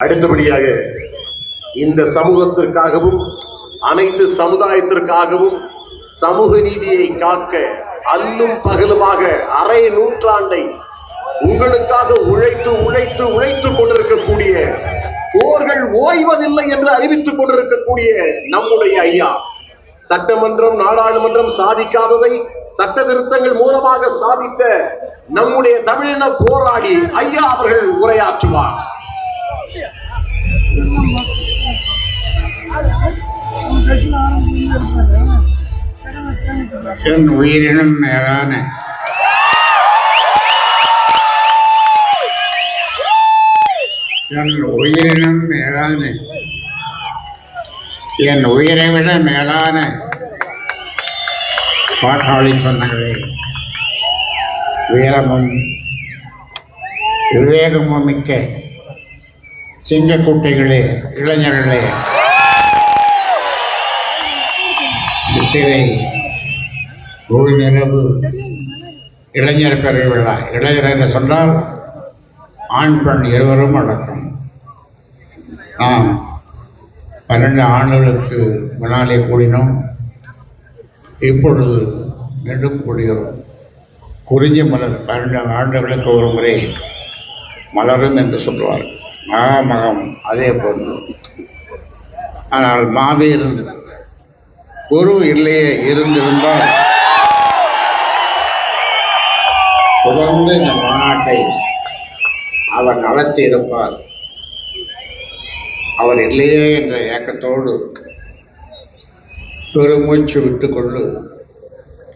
அடுத்தபடியாக இந்த சமூகத்திற்காகவும் அனைத்து சமுதாயத்திற்காகவும் சமூக நீதியை காக்க அல்லும் பகலுமாக அரை நூற்றாண்டை உங்களுக்காக உழைத்து உழைத்து உழைத்துக் கொண்டிருக்கக்கூடிய போர்கள் ஓய்வதில்லை என்று அறிவித்துக் கொண்டிருக்கக்கூடிய நம்முடைய ஐயா சட்டமன்றம் நாடாளுமன்றம் சாதிக்காததை சட்ட திருத்தங்கள் மூலமாக சாதித்த நம்முடைய தமிழின போராடி ஐயா அவர்கள் உரையாற்றுவார். என் உயிரினும் மேலான என் உயிரினும் மேலான என் உயிரை விட மேலான பாட்டாளி சொன்னங்களே. வீரமும் விவேகமும் மிக்க சிங்கக்குட்டைகளே இளைஞர்களே. சித்திரை நிலவு இளைஞர் பெருவிழா இளைஞர் என்று சொன்னால் ஆண் பெண் இருவரும் அடக்கம். நாம் பன்னெண்டு ஆண்டுகளுக்கு முன்னாலே கூடினோம். இப்பொழுது மீண்டும் கூடுகிறோம் குறிஞ்சி மலர் பன்னெண்டு ஆண்டுகளுக்கு ஒரு முறை மலரும் என்று சொல்வார். மகாமகம் அதே போன்று. ஆனால் மாவே இருந்தது குரு இல்லையே இருந்திருந்தால் அவர் இருப்பார் அவர் இல்லையே என்ற ஏக்கத்தோடு பெருமூச்சு விட்டுக்கொண்டு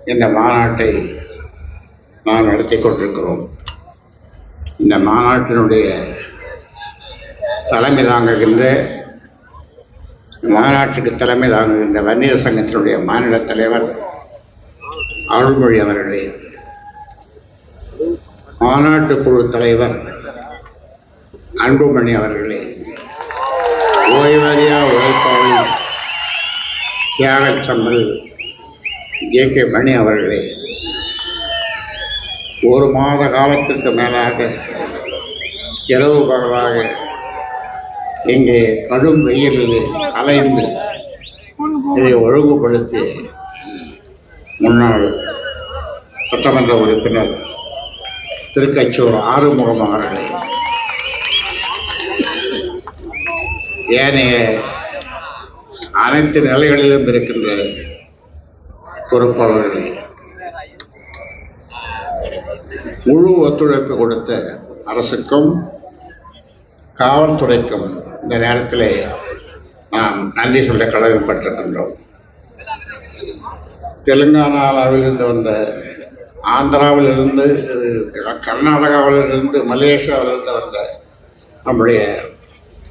இந்த மாநாட்டை நாம் நடத்தி கொண்டிருக்கிறோம். இந்த மாநாட்டினுடைய தலைமை தாங்குகின்ற மாநாட்டுக்கு தலைமை தாங்குகின்ற வன்னியர் சங்கத்தினுடைய மாநில தலைவர் அருள்மொழி அவர்களே மாநாட்டு குழு தலைவர் அன்புமணி அவர்களே. ஓய்வறியா உழைப்பாளி தியாகச்சம்மல் ஜே கே மணி அவர்களே. ஒரு மாத காலத்திற்கு மேலாக இரவு பகலாக இங்கே கடும் வெயிலில் அலைந்து இதை ஒழுங்குபடுத்தி முன்னாள் சட்டமன்ற உறுப்பினர் திருக்கச்சூர் ஆறுமுகம் அவர்களே ஏனைய அனைத்து நிலைகளிலும் இருக்கின்ற பொறுப்பாளர்களே முழு ஒத்துழைப்பு கொடுத்த அரசுக்கும் காவல்துறைக்கும் இந்த நேரத்தில் நாம் நன்றி சொல்ல கடமைப்பட்டிருக்கின்றோம். தெலுங்கானாவிலிருந்து வந்த ஆந்திராவிலிருந்து கர்நாடகாவிலிருந்து மலேசியாவிலிருந்து வந்த நம்முடைய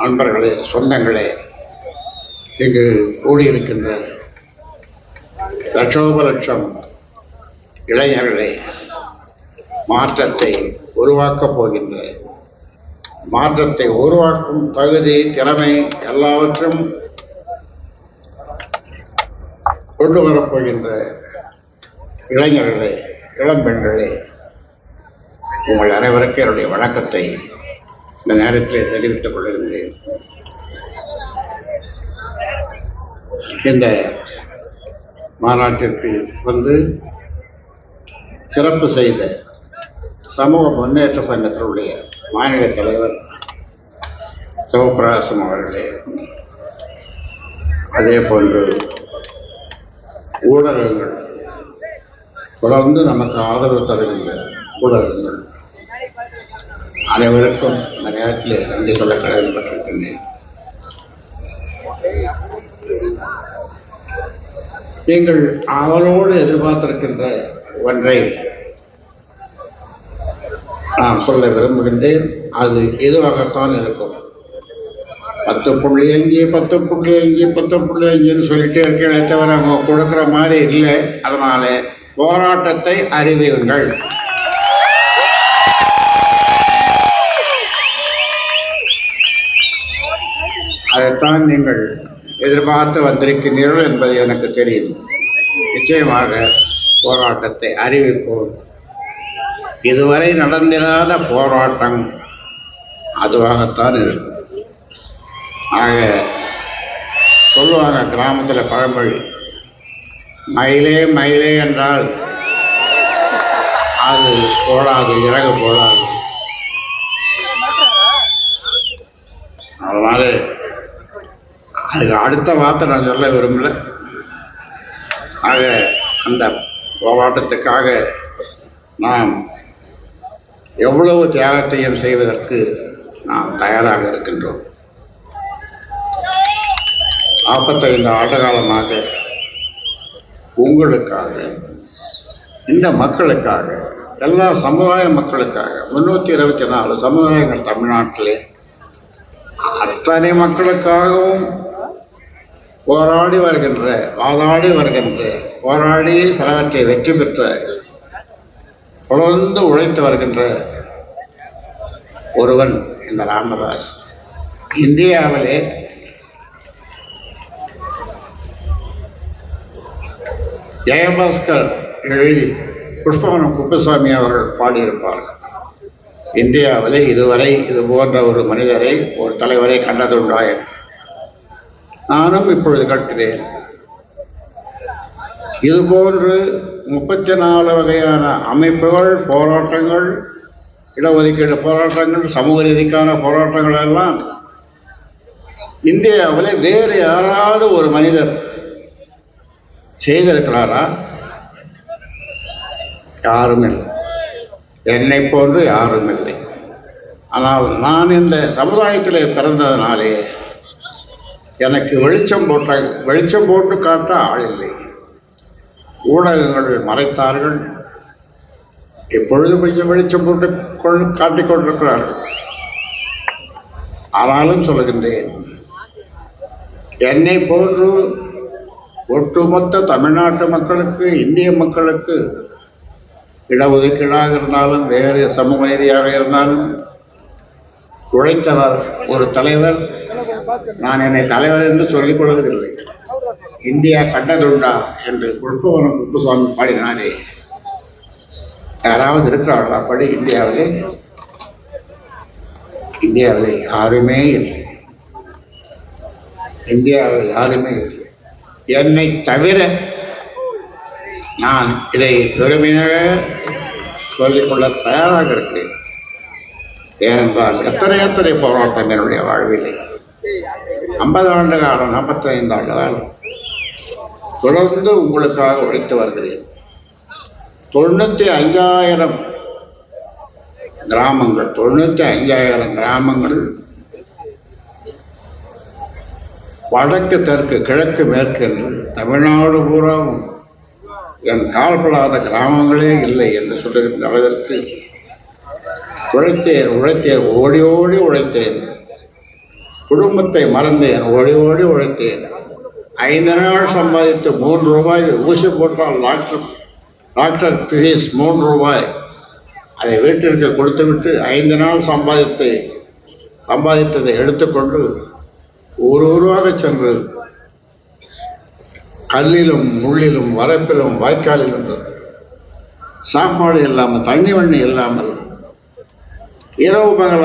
நண்பர்களே சொந்தங்களே இங்கு கூடியிருக்கின்ற லட்சோப லட்சம் இளைஞர்களே மாற்றத்தை உருவாக்கப் போகின்ற மாற்றத்தை உருவாக்கும் தகுதி திறமை எல்லாவற்றும் கொண்டு வரப்போகின்ற இளைஞர்களே இளம்பெண்களே உங்கள் அனைவருக்கும் என்னுடைய வணக்கத்தை இந்த நேரத்தில் தெரிவித்துக் கொள்கின்றேன் இந்த மாநாட்டிற்கு வந்து சிறப்பு செய்த சமூக முன்னேற்ற சங்கத்தினுடைய மாநில தலைவர் சிவபிரகாசம் அவர்களே அதே போன்று ஊடகங்கள் தொடர்ந்து நமக்கு ஆதரவு தருகின்ற ஊடகங்கள் அனைவருக்கும் இந்த நேரத்தில் நன்றி சொல்ல கடமைப்பட்டிருக்கின்றேன். நீங்கள் அவளோடு எதிர்பார்த்திருக்கின்ற ஒன்றை நான் சொல்ல விரும்புகின்றேன். அது எதுவாகத்தான் இருக்கும். பத்து புள்ளி அஞ்சு பத்து புள்ளி அஞ்சு பத்து புள்ளி அஞ்சுன்னு சொல்லிட்டே இருக்கே தவிர அவங்க கொடுக்குற மாதிரி இல்லை. அதனால போராட்டத்தை அறிவியுங்கள். அதைத்தான் நீங்கள் எதிர்பார்த்து வந்திருக்கிறீர்கள் என்பது எனக்கு தெரியும். நிச்சயமாக போராட்டத்தை அறிவிப்போம். இதுவரை நடந்திராத போராட்டம் அதுவாகத்தான் இருக்கும். ஆக சொல்லுவாங்க கிராமத்தில் பழமொழி மயிலே மயிலே என்றால் அது போடாது இறகு போடாது அதனால் அதுக்கு அடுத்த வார்த்தை நான் சொல்ல விரும்பல. ஆக அந்த போராட்டத்துக்காக நாம் எவ்வளவு தியாகத்தையும் செய்வதற்கு நாம் தயாராக இருக்கின்றோம். நாற்பத்தைந்து ஆண்டு காலமாக உங்களுக்காக இந்த மக்களுக்காக எல்லா சமுதாய மக்களுக்காக முன்னூற்றி இருபத்தி நாலு சமுதாயங்கள் தமிழ்நாட்டிலே அத்தனை மக்களுக்காகவும் போராடி வருகின்ற வாதாடி வருகின்ற போராடி சிலவற்றை வெற்றி பெற்ற தொடர்ந்து உழைத்து வருகின்ற ஒருவன் இந்த ராமதாஸ். இந்தியாவிலே ஜெயபாஸ்கர் எழுதி புஷ்பவனம் குப்புசாமி அவர்கள் பாடியிருப்பார்கள் இந்தியாவிலே இதுவரை இது போன்ற ஒரு மனிதரை ஒரு தலைவரை கண்டதுண்டாய நானும் இப்பொழுது கேட்கிறேன். இதுபோன்று முப்பத்தி நாலு வகையான அமைப்புகள் போராட்டங்கள் இடஒதுக்கீடு போராட்டங்கள் சமூக ரீதிக்கான போராட்டங்கள் எல்லாம் இந்தியாவில் வேறு யாராவது ஒரு மனிதர் செய்திருக்கிறாரா? யாரும் இல்லை. என்னை போன்று யாரும் இல்லை. ஆனால் நான் இந்த சமுதாயத்தில் பிறந்ததினாலே எனக்கு வெளிச்சம் போட்ட வெளிச்சம் போட்டு காட்ட ஆள் இல்லை. ஊடகங்கள் மறைத்தார்கள். இப்பொழுது கொஞ்சம் வெளிச்சம் போட்டு கொண்டு காட்டிக் கொண்டிருக்கிறார்கள். ஆனாலும் சொல்லுகின்றேன் என்னை போன்று ஒட்டுமொத்த தமிழ்நாட்டு மக்களுக்கு இந்திய மக்களுக்கு இடஒதுக்கீடாக இருந்தாலும் வேறு சமூக நீதியாக இருந்தாலும் உழைத்தவர் ஒரு தலைவர் நான் என்னை தலைவர் என்று சொல்லிக் கொள்வதில்லை. இந்தியா கண்டதுண்டா என்று குழுப்பவனம் குப்புசாமி பாடினாரே. யாராவது இருக்கிறார்களா அப்படி இந்தியாவிலே? இந்தியாவிலே யாருமே இல்லை. இந்தியாவில் யாருமே இல்லை. என்னை தவிர நான் இதை பெருமையாக சொல்லிக்கொள்ள தயாராக இருக்கிறேன். ஏனென்றால் எத்தனை எத்தனை போராட்டம் என்னுடைய வாழ்விலே. ஐம்பது ஆண்டு காலம் நாற்பத்தைந்து ஆண்டு காலம். தொடர்ந்து உங்களுக்காக உழைத்து வருகிறேன். தொண்ணூற்றி அஞ்சாயிரம் கிராமங்கள் தொண்ணூற்றி அஞ்சாயிரம் கிராமங்கள் வடக்கு தெற்கு கிழக்கு மேற்கு என்று தமிழ்நாடு பூராவும் என் கால்படாத கிராமங்களே இல்லை என்று சொல்லுகின்ற அளவிற்கு உழைத்தேன் உழைத்தேன் ஓடி ஓடி உழைத்தேன். குடும்பத்தை மறந்தேன் ஓடி ஓடி உழைத்தேன் ஐந்து நாள் சம்பாதித்து மூன்று ரூபாய் ஊசி போட்டால் டாக்டர் டாக்டர் ஃபீஸ் மூன்று ரூபாய். அதை வீட்டிற்கு கொடுத்துவிட்டு ஐந்து நாள் சம்பாதித்து சம்பாதித்ததை எடுத்துக்கொண்டு ஒரு ஊராக சென்று கல்லிலும் முள்ளிலும் வரப்பிலும் வாய்க்காலிலும் சாப்பாடு இல்லாமல் தண்ணி வண்ணி இல்லாமல் இரவு பகல